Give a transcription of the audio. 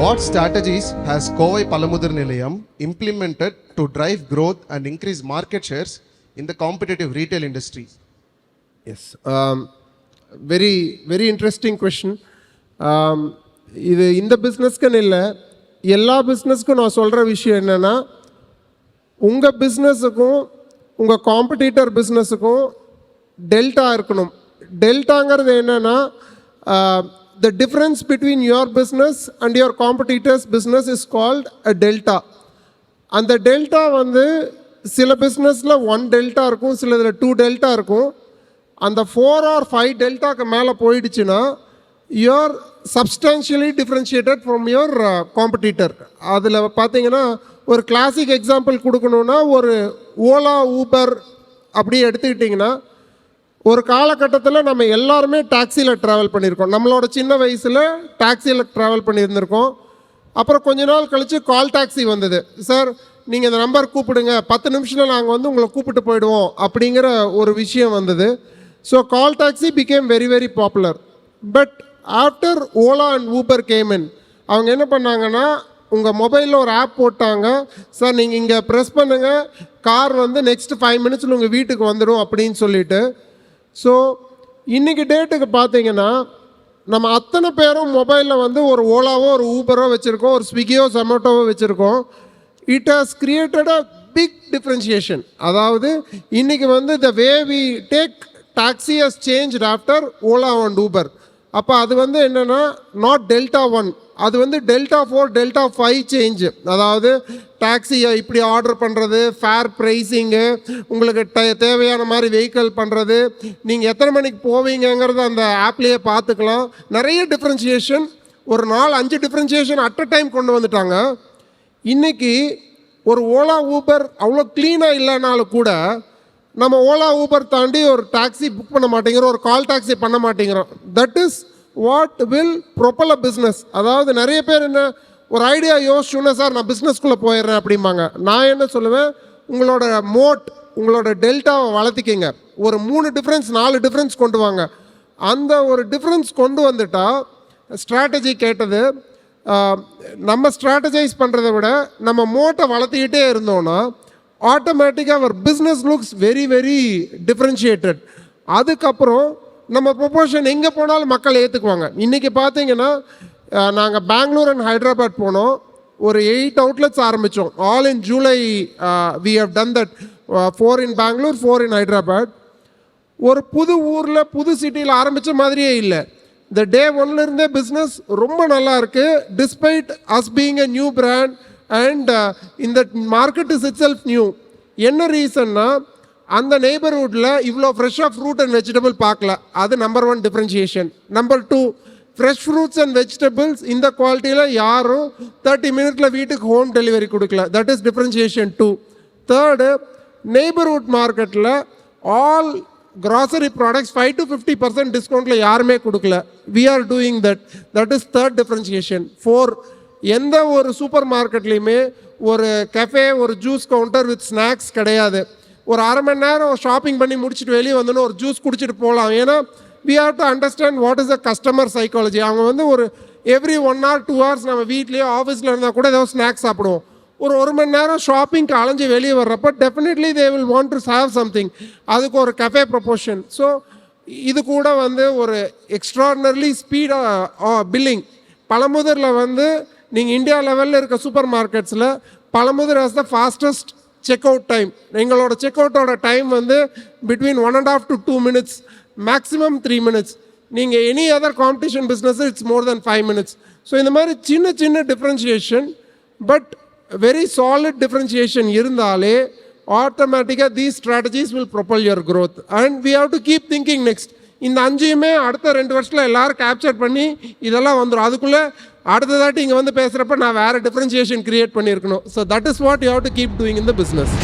What strategies has Kovai Palamudur Nilayam implemented to drive growth and increase market shares in the competitive retail industry? Yes very very interesting question Um, இது இந்த பிஸ்னஸ்க்குன்னு இல்லை எல்லா பிஸ்னஸ்க்கும் நான் சொல்கிற விஷயம் என்னென்னா உங்கள் பிஸ்னஸுக்கும் உங்கள் காம்படிட்டர் பிஸ்னஸுக்கும் டெல்டா இருக்கணும் டெல்டாங்கிறது என்னென்னா the difference between your business and your competitors business is called a delta அந்த டெல்டா வந்து சில பிஸ்னஸில் ஒன் டெல்டா இருக்கும் சில இதில் டூ டெல்டா இருக்கும் அந்த ஃபோர் ஆர் ஃபைவ் டெல்டாக்கு மேலே போயிடுச்சுன்னா your substantially differentiated from your competitor அதில் பார்த்தீங்கன்னா ஒரு கிளாசிக் எக்ஸாம்பிள் கொடுக்கணுன்னா ஒரு ஓலா ஊபர் அப்படி எடுத்துக்கிட்டிங்கன்னா ஒரு காலகட்டத்தில் நம்ம எல்லாருமே டாக்ஸியில் ட்ராவல் பண்ணியிருக்கோம். நம்மளோட சின்ன வயசில் டாக்ஸியில் ட்ராவல் பண்ணியிருந்திருக்கோம். அப்புறம் கொஞ்ச நாள் கழித்து கால் டாக்ஸி வந்தது. சார் நீங்கள் இந்த நம்பர் கூப்பிடுங்க. பத்து நிமிஷத்தில் நாங்கள் வந்து உங்களை கூப்பிட்டு போயிடுவோம். அப்படிங்கிற ஒரு விஷயம் வந்தது. So call taxi became very very popular but after Ola and Uber came in அவங்க என்ன பண்ணாங்கன்னா உங்கள் மொபைலில் ஒரு ஆப் போட்டாங்க. சார் நீங்கள் இங்கே ப்ரெஸ் பண்ணுங்கள் கார் வந்து நெக்ஸ்ட் ஃபைவ் மினிட்ஸில் உங்கள் வீட்டுக்கு வந்துடும் அப்படின்னு சொல்லிட்டு ஸோ இன்றைக்கி டேட்டுக்கு பார்த்தீங்கன்னா நம்ம அத்தனை பேரும் மொபைலில் வந்து ஒரு ஓலாவோ ஒரு ஊபரோ வச்சுருக்கோம் ஒரு ஸ்விக்கியோ ஜொமேட்டோவோ வச்சுருக்கோம். It has created a big differentiation அதாவது இன்றைக்கி வந்து the way we take taxi has change after Ola and Uber அப்போ அது வந்து என்னென்னா நாட் டெல்டா ஒன் அது வந்து delta four delta five change அதாவது டாக்ஸியை இப்படி ஆர்டர் பண்ணுறது ஃபேர் ப்ரைஸிங்கு உங்களுக்கு ட தேவையான மாதிரி வெஹிக்கிள் பண்ணுறது நீங்கள் எத்தனை மணிக்கு போவீங்கங்கிறத அந்த ஆப்லேயே பார்த்துக்கலாம். நிறைய டிஃப்ரென்சியேஷன் ஒரு நாலு அஞ்சு டிஃப்ரென்சியேஷன் அட் அ டைம் கொண்டு வந்துட்டாங்க. இன்றைக்கி ஒரு ஓலா ஊபர் அவ்வளோ க்ளீனாக இல்லைனாலும் கூட நம்ம ஓலா ஊபர் தாண்டி ஒரு டாக்ஸி புக் பண்ண மாட்டேங்கிறோம் ஒரு கால் டாக்ஸி பண்ண மாட்டேங்கிறோம். That is what will propel a business அதாவது நிறைய பேர் என்ன ஒரு ஐடியா யோசிச்சுன்னா சார் நான் பிஸ்னஸ்குள்ளே போயிடுறேன் அப்படிம்பாங்க. நான் என்ன சொல்லுவேன் உங்களோட மோட் உங்களோட டெல்டாவை வளர்த்திக்கிங்க. ஒரு மூணு டிஃப்ரென்ஸ் நாலு டிஃப்ரென்ஸ் கொண்டு வாங்க. அந்த ஒரு டிஃப்ரென்ஸ் கொண்டு வந்துட்டால் ஸ்ட்ராட்டஜி கேட்டது நம்ம ஸ்ட்ராட்டஜைஸ் பண்ணுறதை விட நம்ம மோட்டை வளர்த்திக்கிட்டே இருந்தோம்னா ஆட்டோமேட்டிக்காக அவர் business looks very very differentiated அதுக்கப்புறம் நம்ம ப்ரொபோஷன் எங்கே போனாலும் மக்கள் ஏற்றுக்குவாங்க இன்றைக்கி பார்த்தீங்கன்னா நாங்கள் பெங்களூர் அண்ட் ஹைதராபாத் போனோம். ஒரு எயிட் அவுட்லெட்ஸ் ஆரம்பித்தோம் all in July we have done that four in Bangalore four in Hyderabad ஒரு புது ஊரில் புது சிட்டியில் ஆரம்பித்த மாதிரியே இல்லை. இந்த டே ஒன்லேருந்தே பிஸ்னஸ் ரொம்ப நல்லா இருக்குது despite as being a new brand and இந்த market is itself new என்ன ரீசன்னா அந்த நெய்பர்ஹுட்டில் இவ்வளோ ஃப்ரெஷ்ஷாக ஃப்ரூட் அண்ட் வெஜிடபிள் பார்க்கல அது number one differentiation number two fresh fruits and vegetables இந்த குவாலிட்டியில் யாரும் தேர்ட்டி மினிட்ல வீட்டுக்கு ஹோம் டெலிவரி கொடுக்கல. That is differentiation two third neighbourhood மார்க்கெட்டில் all grocery products five to fifty percent டிஸ்கவுண்ட்டில் யாருமே கொடுக்கல. We are doing that that is third differentiation four எந்த ஒரு சூப்பர் மார்க்கெட்லேயுமே ஒரு கஃபே ஒரு ஜூஸ் கவுண்டர் வித் ஸ்நாக்ஸ் கிடையாது. ஒரு அரை மணி நேரம் ஷாப்பிங் பண்ணி முடிச்சுட்டு வெளியே வந்தோன்னு ஒரு ஜூஸ் குடிச்சிட்டு போகலாம். ஏன்னா we have to understand what is the customer psychology அவங்க வந்து ஒரு every one hour two hours நம்ம வீட்லேயோ ஆஃபீஸில் இருந்தால் கூட ஏதோ ஸ்நாக்ஸ் சாப்பிடுவோம். ஒரு ஒரு மணி நேரம் ஷாப்பிங்க்கு அலைஞ்சு வெளியே வர்றப்ப definitely they will want to have something அதுக்கு ஒரு கஃபே ப்ரொபோஷன் ஸோ இது கூட வந்து ஒரு எக்ஸ்ட்ராடினர்லி ஸ்பீடாக பில்லிங் பழமுதிரில் வந்து நீங்கள் இந்தியா லெவலில் இருக்க super மார்க்கெட்ஸில் Pazhamudhir has the fastest check out time எங்களோட செக் அவுட்டோட டைம் வந்து between one and half to two minutes maximum three minutes நீங்கள் any other competition business it's more than five minutes so இந்த மாதிரி சின்ன சின்ன differentiation but very solid differentiation இருந்தாலே ஆட்டோமேட்டிக்காக these strategies will propel your growth and we have to keep thinking next இந்த அஞ்சையுமே அடுத்த ரெண்டு வருஷத்தில் எல்லோரும் கேப்சர் பண்ணி இதெல்லாம் வந்துடும் அதுக்குள்ளே அடுத்ததாட்டி இங்கே வந்து பேசுகிறப்ப நான் வேறு டிஃப்ரென்ஷியேஷன் கிரியேட் பண்ணியிருக்கணும். So that is what you have to keep doing in the business